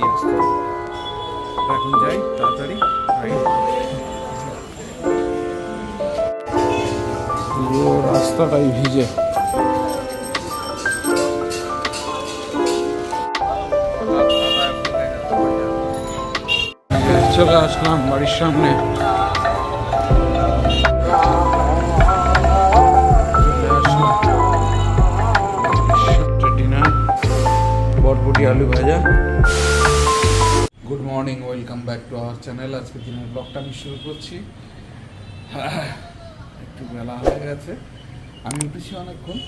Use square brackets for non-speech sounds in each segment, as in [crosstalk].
দিয়ে আসতে এখন যাই, তাড়াতাড়ি। পুরো রাস্তাটাই ভিজে। চলে আসলাম বাড়ির সামনে। ডিনার বরবটি আলু ভাজা। টু আওয়ার চ্যানেল আজকে দিনের ব্লগটা আমি শুরু করছি। একটু বেলা হয়ে গেছে। আমি উঠেছি অনেকক্ষণ।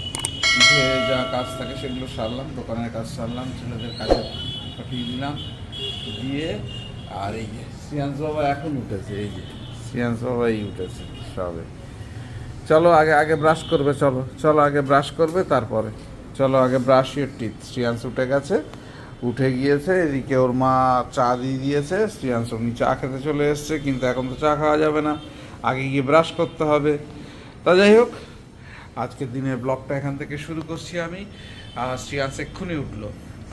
উঠে যা কাজ থাকে সেগুলো সারলাম, দোকানের কাজ সারলাম, ছেলেদের কাজে পাঠিয়ে দিলাম। দিয়ে আর এই যে সিয়ান্স বাবা এখন উঠেছে, এই যে সিয়ান্স বাবাই উঠেছে সবে। চলো আগে আগে ব্রাশ করবে, চলো চলো আগে ব্রাশ করবে, তারপরে। চলো আগে ব্রাশ ইউর টিথ শ্রিয়াংশ উঠে গেছে। উঠে গিয়েছে, এদিকে ওর মা চা দিয়ে দিয়েছে, শ্রিয়াংশ উনি চা খেতে চলে এসছে, কিন্তু এখন তো চা খাওয়া যাবে না, আগে গিয়ে ব্রাশ করতে হবে। তা যাই হোক, আজকের দিনের ব্লগটা এখান থেকে শুরু করছি আমি। আর শ্রিয়াংশ এক্ষুনি উঠল।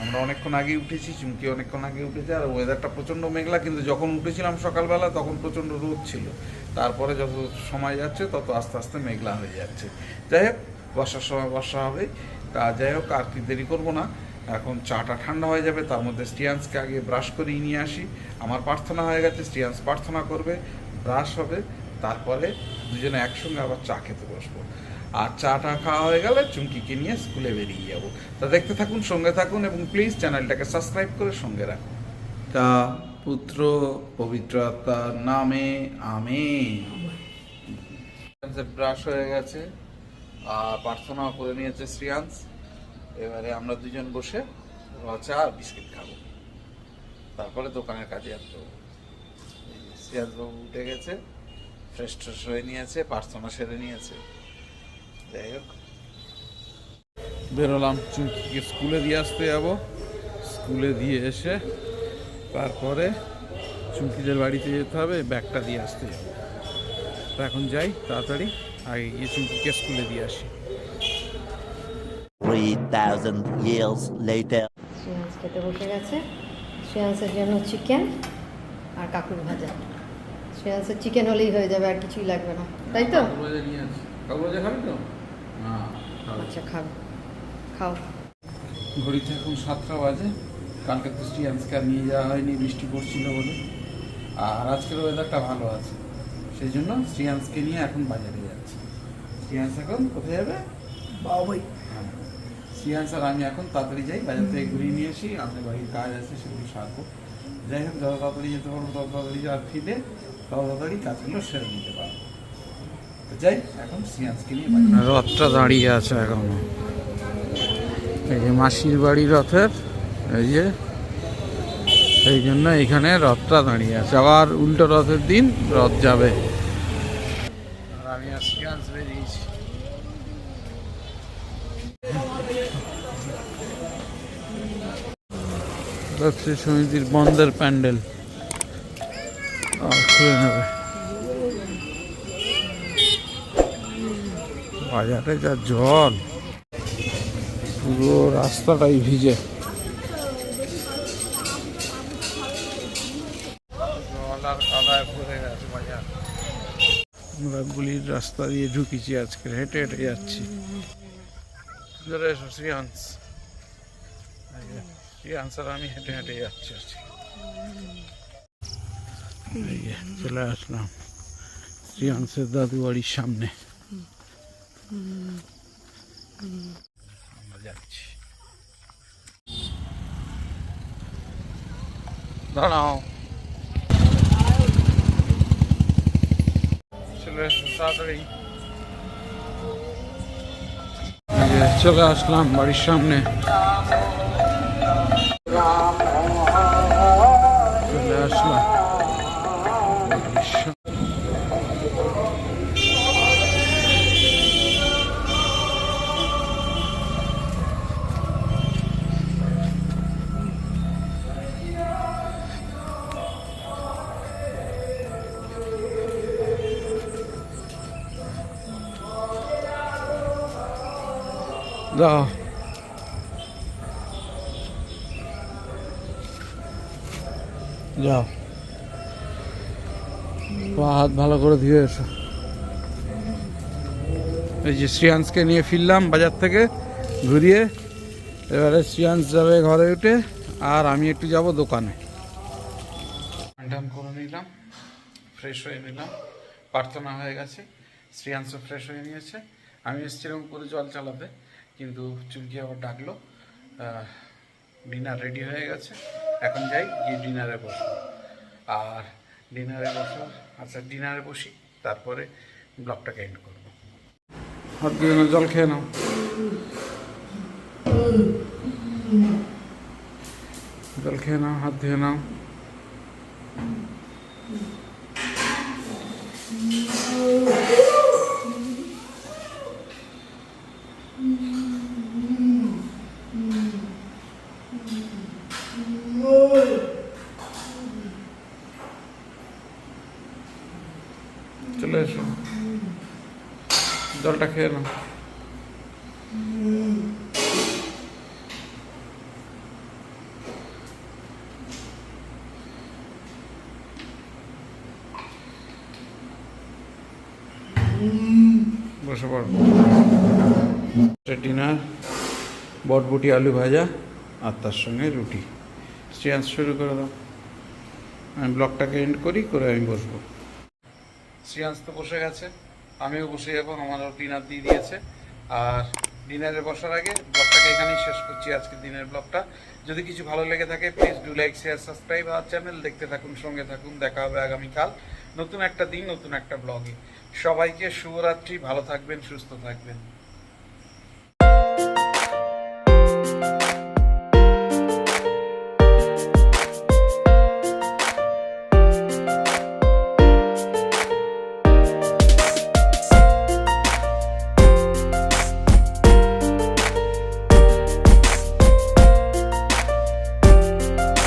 আমরা অনেকক্ষণ আগে উঠেছি, চুমকি অনেকক্ষণ আগে উঠেছে, আর ওয়েদারটা প্রচণ্ড মেঘলা, কিন্তু যখন উঠেছিলাম সকালবেলা তখন প্রচণ্ড রোদ ছিল। তারপরে যত সময় যাচ্ছে, তত আস্তে আস্তে মেঘলা হয়ে যাচ্ছে। যাই হোক, বর্ষার সময় বর্ষা হবে। তা যাই হোক, আর কি দেরি করব না। এখন চাটা ঠান্ডা হয়ে যাবে, তার মধ্যে স্টিয়ান্সকে আগে ব্রাশ করিয়ে নিয়ে আসি। আমার প্রার্থনা হয়ে গেছে, স্টিয়ান্স প্রার্থনা করবে, ব্রাশ হবে, তারপরে দুজনে একসঙ্গে আবার চা খেতে বসবো। আর চাটা খাওয়া হয়ে গেলে চুমকিকে নিয়ে স্কুলে বেরিয়ে যাব। তা দেখতে থাকুন, সঙ্গে থাকুন এবং প্লিজ চ্যানেলটাকে সাবস্ক্রাইব করে সঙ্গে রাখুন। তা পুত্র পবিত্র আত্মার নামে আমি ব্রাশ হয়ে গেছে, আর প্রার্থনাও করে নিয়েছে শ্রিয়াংশ এবারে আমরা দুজন বসে চা বিস্কিট খাব। তারপরে দোকানের কাজে আর যাব শ্রিয়াংশ বাবু উঠে গেছে ফ্রেশ ট্রেশ হয়ে নিয়েছে প্রার্থনা সেরে নিয়েছে। যাই হোক। বেরোলাম, চুমকিকে স্কুলে দিয়ে আসতে যাব। স্কুলে দিয়ে এসে তারপরে চুমকিদের বাড়িতে যেতে হবে, ব্যাগটা দিয়ে আসতে যাব। এখন যাই, তাড়াতাড়ি আগে গিয়ে চুমকিকে স্কুলে দিয়ে আসি। 3,000 years later. শ্রেয়াংস খেতে বসে গেছে। শ্রেয়াংসের জন্য চিকেন আর কাকুর ভাজা। শ্রেয়াংসের চিকেন হলেই হয়ে যাবে আর কিছুই লাগবে না। তাই তো। আচ্ছা খাবে খাও। ঘড়িতে এখন সাতটা বাজে কালকে তো স্টিয়ান্সকে আর নিয়ে যাওয়া হয়নি বৃষ্টি পড়ছিল বলে। আর আজকের ওয়েদারটা ভালো আছে। সেই জন্য শ্রিয়ান্সকে নিয়ে এখন বাজারে যাচ্ছি। শ্রিয়ান্স এখন কোথায় যাবে? বাবাই। শ্রিয়ান্স আর আমি এখন তাড়াতাড়ি যাই বাজার থেকে ঘুরিয়ে নিয়ে আসি আমাদের বাড়ির কাজ আছে সেগুলো সারবো। যাই হোক যত তাড়াতাড়ি যেতে পারব তত তাড়াতাড়ি আর ফিরে তত তাড়াতাড়ি কাজগুলো সেরে নিতে পারব। যাই এখন নিয়ে রথটা দাঁড়িয়ে আছে এখনও। এই যে মাসির বাড়ি রথের এই যে সেই জন্য এখানে রথটা দাঁড়িয়ে আছে। আবার উল্টো রথের দিন রথ যাবে। আর আমি আজকে আসবে দিয়েছি হচ্ছে সমিতির বন্ধের প্যান্ডেল। খুলে নেবে। বাজারে যা জল, পুরো রাস্তাটাই ভিজে। আমরা গুলির রাস্তা দিয়ে ঢুকেছি আজকে, হেঁটে হেঁটে যাচ্ছি। এই আর আমি হেঁটে হেঁটে যাচ্ছি চলে আসলাম শ্রিয়াংশের দাদু বাড়ির সামনে। যাচ্ছি। দাঁড়াও। চলে তাড়াতাড়ি। চলে আসলাম বাড়ির সামনে। দাও যাও। হাত ভালো করে ধুয়ে এসো। এই যে শ্রিয়াংশকে নিয়ে ফিরলাম বাজার থেকে, ঘুরিয়ে। এবারে শ্রিয়াংশ যাবে ঘরে উঠে, আর আমি একটু যাব দোকানে। টান করে নিলাম ফ্রেশ হয়ে নিলাম, প্রার্থনা হয়ে গেছে, শ্রিয়াংশ ফ্রেশ হয়ে নিয়েছে। আমি এসেছিলাম করে জল চালাতে। কিন্তু চুলকি আবার ডাকলো। ডিনার রেডি হয়ে গেছে। এখন যাই গিয়ে ডিনারে বসবো। আর ডিনারে বসো আচ্ছা ডিনারে বসি, তারপরে ব্লগটাকে এন্ড করব। হাত দিয়ে জল খেয়ে নাও। জল খেয়ে নাও, হাত ধুয়ে নাও। চলে [laughs] এসো জলটা খেয়ে নাও। বসে পড়ো। ডিনার, বটবুটি, আলু ভাজা আর তার সঙ্গে রুটি। স্ট্রিয়ান্স শুরু করে দাও। আমি ব্লগটাকে এন্ড করি, করে আমি বসবো। শ্রিয়াংশ তো বসে গেছে। আমিও বসে যাব আমারও ডিনার দিয়ে দিয়েছে। আর ডিনারে বসার আগে ব্লগটাকে এখানেই শেষ করছি, আজকে দিনের ব্লগটা। যদি কিছু ভালো লেগে থাকে please do like share subscribe R channel দেখতে থাকুন, সঙ্গে থাকুন, দেখা হবে আগামীকাল নতুন একটা দিন, নতুন একটা ব্লগে সবাইকে শুভরাত্রি, ভালো থাকবেন, সুস্থ থাকবেন।